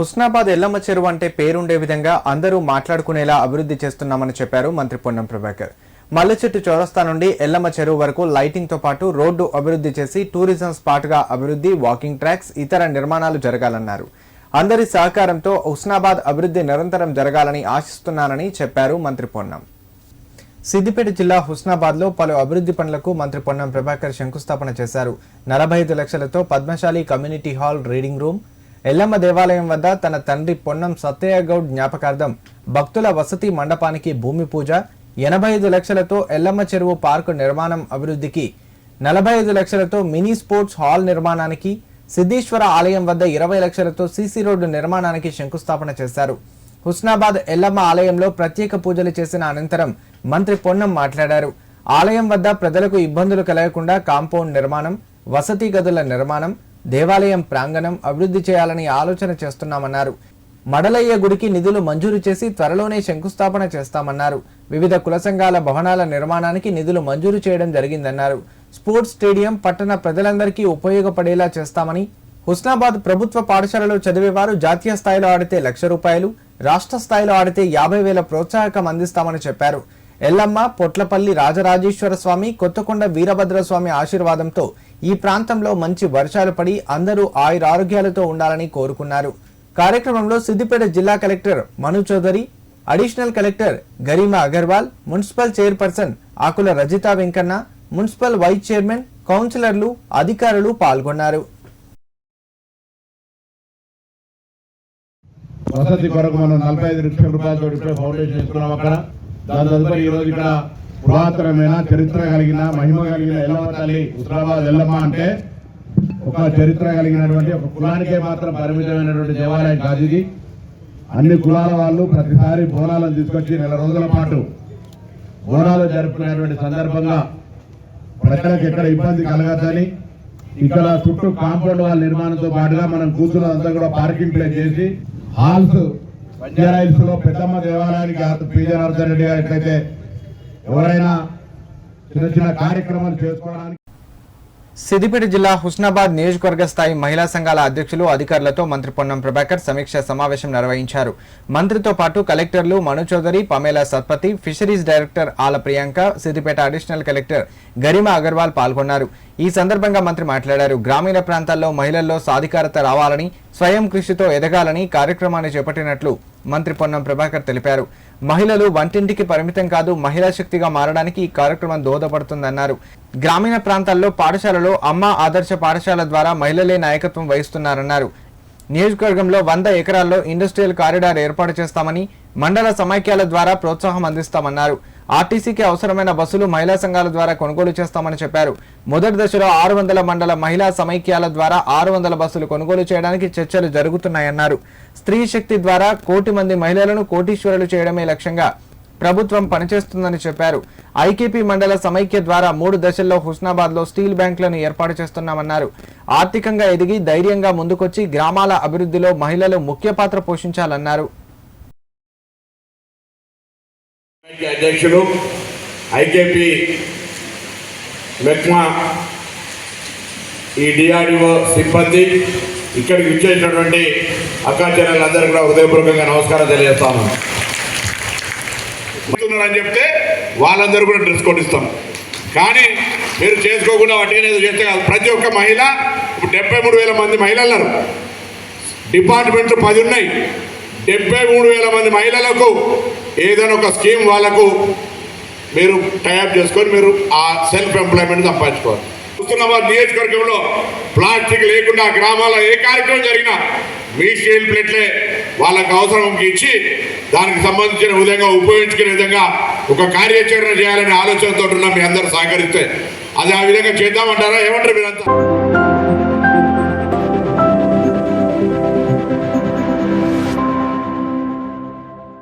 హుస్నాబాద్ ఎల్లమ్మ చెరువు అంటే పేరుండే విధంగా అందరూ మాట్లాడుకునేలా అభివృద్ధి చేస్తున్నామని చెప్పారు మంత్రి పొన్నం ప్రభాకర్. మల్లచెట్టు చౌరస్తా నుండి ఎల్లమ్మ చెరువు వరకు లైటింగ్తో పాటు రోడ్డు అభివృద్ధి చేసి టూరిజం స్పాట్గా అభివృద్ధి వాకింగ్ ట్రాక్స్ ఇతర నిర్మాణాలు జరగాలన్నారు. అందరి సహకారంతో హుస్నాబాద్ అభివృద్ధి నిరంతరం జరగాలని ఆశిస్తున్నానని చెప్పారు మంత్రి పొన్నం. సిద్దిపేట జిల్లా హుస్నాబాద్లో పలు అభివృద్ధి పనులకు మంత్రి పొన్నం ప్రభాకర్ శంకుస్థాపన చేశారు. నలభై ఐదు లక్షలతో Padmashali community hall reading room Yellamma దేవాలయం వద్ద తన తండ్రి పొన్నం సత్తయ్య గౌడ్ జ్ఞాపకార్థం భక్తుల వసతి మండపానికి భూమి పూజ ఎనభై ఐదు లక్షలతో ఎల్లమ్మ చెరువు పార్కు నిర్మాణం అభివృద్ధికి నలభై ఐదు లక్షలతో మినీ స్పోర్ట్స్ హాల్ నిర్మాణానికి సిద్ధేశ్వర ఆలయం వద్ద ఇరవై లక్షలతో సీసీ రోడ్డు నిర్మాణానికి శంకుస్థాపన చేశారు. హుస్నాబాద్ ఎల్లమ్మ ఆలయంలో ప్రత్యేక పూజలు చేసిన అనంతరం మంత్రి పొన్నం మాట్లాడారు. ఆలయం వద్ద ప్రజలకు ఇబ్బందులు కలగకుండా కాంపౌండ్ నిర్మాణం వసతి గదుల నిర్మాణం దేవాలయం ప్రాంగణం అభివృద్ధి చేయాలని ఆలోచన చేస్తున్నామన్నారు. మడలయ్య గుడికి నిధులు మంజూరు చేసి త్వరలోనే శంకుస్థాపన చేస్తామన్నారు. వివిధ కుల సంఘాల భవనాల నిర్మాణానికి నిధులు మంజూరు చేయడం జరిగిందన్నారు. స్పోర్ట్స్ స్టేడియం పట్టణ ప్రజలందరికీ ఉపయోగపడేలా చేస్తామని హుస్నాబాద్ ప్రభుత్వ పాఠశాలలో చదివేవారు జాతీయ స్థాయిలో ఆడితే లక్ష రూపాయలు రాష్ట్ర స్థాయిలో ఆడితే యాభై వేల ప్రోత్సాహకం అందిస్తామని చెప్పారు. ఎల్లమ్మ పొట్లపల్లి రాజరాజేశ్వర స్వామి కొత్తకొండ వీరభద్ర స్వామి ఆశీర్వాదంతో ఈ ప్రాంతంలో మంచి వర్షాలు పడి అందరూ ఆయురారోగ్యాలతో ఉండాలని కోరుకున్నారు. కార్యక్రమంలో సిద్దిపేట జిల్లా collector Manu Chaudhary additional collector Garima Agarwal municipal chairperson Akula Rajitha Venkanna municipal vice chairman కౌన్సిలర్లు అధికారులు పాల్గొన్నారు. వసతి కొరకు మనం నలభై ఐదు లక్షల రూపాయలతో ఇప్పుడే ఫౌండేషన్ చేసుకున్నాం అక్కడ. దాని తదుపరి ఇక్కడ పురాతనమైన చరిత్ర కలిగిన మహిమ కలిగిన ఎల్లమ్మ తల్లి హుస్రాబాద్ ఎల్లమ్మ అంటే ఒక చరిత్ర కలిగినటువంటి ఒక కులానికే మాత్రం పరిమితమైనటువంటి దేవాలయం కాదు ఇది. అన్ని కులాల వాళ్ళు ప్రతిసారి బోనాలను తీసుకొచ్చి నెల రోజుల పాటు బోనాలు జరుపుకునేటువంటి సందర్భంగా ప్రజలకు ఎక్కడ ఇబ్బంది కలగద్దని ఇక్కడ చుట్టూ కాంపౌండ్ వాళ్ళ నిర్మాణంతో పాటుగా మనం కూర్చున్నదంతా కూడా పార్కింగ్ ప్లేస్ చేసి హాల్స్ బంజారాయిల్స్లో పెద్దమ్మ దేవాలయానికి పి జనార్దన్ రెడ్డి గారు ఎట్లయితే ఎవరైనా చిన్న చిన్న కార్యక్రమాలు చేసుకోవడానికి సిద్దిపేట జిల్లా హుస్నాబాద్ నియోజకవర్గ స్థాయి మహిళా సంఘాల అధ్యక్షులు అధికారులతో మంత్రి పొన్నం ప్రభాకర్ సమీక్ష సమావేశం నిర్వహించారు. మంత్రితో పాటు కలెక్టర్లు Manu Chaudhary Pamela Satpathy fisheries director Ala Priyanka Siddipet additional collector Garima Agarwal పాల్గొన్నారు. ఈ సందర్భంగా మంత్రి మాట్లాడారు. గ్రామీణ ప్రాంతాల్లో మహిళల్లో సాధికారత రావాలని స్వయం కృషితో ఎదగాలని కార్యక్రమాన్ని చేపట్టినట్లు మంత్రి పొన్నం ప్రభాకర్ తెలిపారు. మహిళలు వంటింటికి పరిమితం కాదు మహిళా శక్తిగా మారడానికి ఈ కార్యక్రమం దోహదపడుతుందన్నారు. గ్రామీణ ప్రాంతాల్లో పాఠశాలలో అమ్మ ఆదర్శ పాఠశాల ద్వారా మహిళలే నాయకత్వం వహిస్తున్నారన్నారు. నియోజకవర్గంలో వంద ఎకరాల్లో ఇండస్ట్రియల్ కారిడార్ ఏర్పాటు చేస్తామని మండల సమైక్యాల ద్వారా ప్రోత్సాహం అందిస్తామన్నారు. ఆర్టీసీకి అవసరమైన బస్సులు మహిళా సంఘాల ద్వారా కొనుగోలు చేస్తామని చెప్పారు. మొదటి దశలో ఆరు వందల మండల మహిళా సమైక్యాల ద్వారా ఆరు వందల బస్సులు కొనుగోలు చేయడానికి చర్చలు జరుగుతున్నాయన్నారు. స్త్రీ శక్తి ద్వారా కోటి మంది మహిళలను కోటీశ్వరులు చేయడమే లక్ష్యంగా ప్రభుత్వం పనిచేస్తుందని చెప్పారు. ఐకేపీ మండల సమైక్య ద్వారా మూడు దశల్లో హుస్నాబాద్లో స్టీల్ బ్యాంకులను ఏర్పాటు చేస్తున్నామన్నారు. ఆర్థికంగా ఎదిగి ధైర్యంగా ముందుకొచ్చి గ్రామాల అభివృద్ధిలో మహిళలు ముఖ్య పాత్ర పోషించాలన్నారు. అధ్యక్షులు ఐకేపీ మెక్మా ఈ డిఆర్డిఓ సిబ్బంది ఇక్కడికి విచ్చేసినటువంటి అక్కాచెల్లెలందరూ కూడా హృదయపూర్వకంగా నమస్కారం తెలియజేస్తాను. అని చెప్తే వాళ్ళందరూ కూడా డ్రెస్ కోడ్ ఇస్తాం కానీ మీరు చేసుకోకుండా వాటికి చేస్తే కాదు. ప్రతి ఒక్క మహిళ ఇప్పుడు డెబ్బై మూడు వేల మంది మహిళలు డిపార్ట్మెంట్లు పది ఉన్నాయి. డెబ్బై మూడు వేల మంది మహిళలకు ఏదైనా ఒక స్కీమ్ వాళ్ళకు మీరు టైప్ చేసుకొని మీరు ఆ సెల్ఫ్ ఎంప్లాయ్మెంట్ సంపాదించుకోవాలి. హుస్నాబాద్ నియోజకవర్గంలో ప్లాస్టిక్ లేకుండా గ్రామాల్లో ఏ కార్యక్రమం జరిగినా మీ స్టీల్ ప్లేట్లే వాళ్ళకు అవసరం ఇచ్చి దానికి సంబంధించిన విధంగా ఉపయోగించుకునే విధంగా ఒక కార్యాచరణ చేయాలనే ఆలోచనతో ఉన్న మీ అందరూ సహకరిస్తే అది ఆ విధంగా చేద్దామంటారా? ఏమంటారు మీరంతా?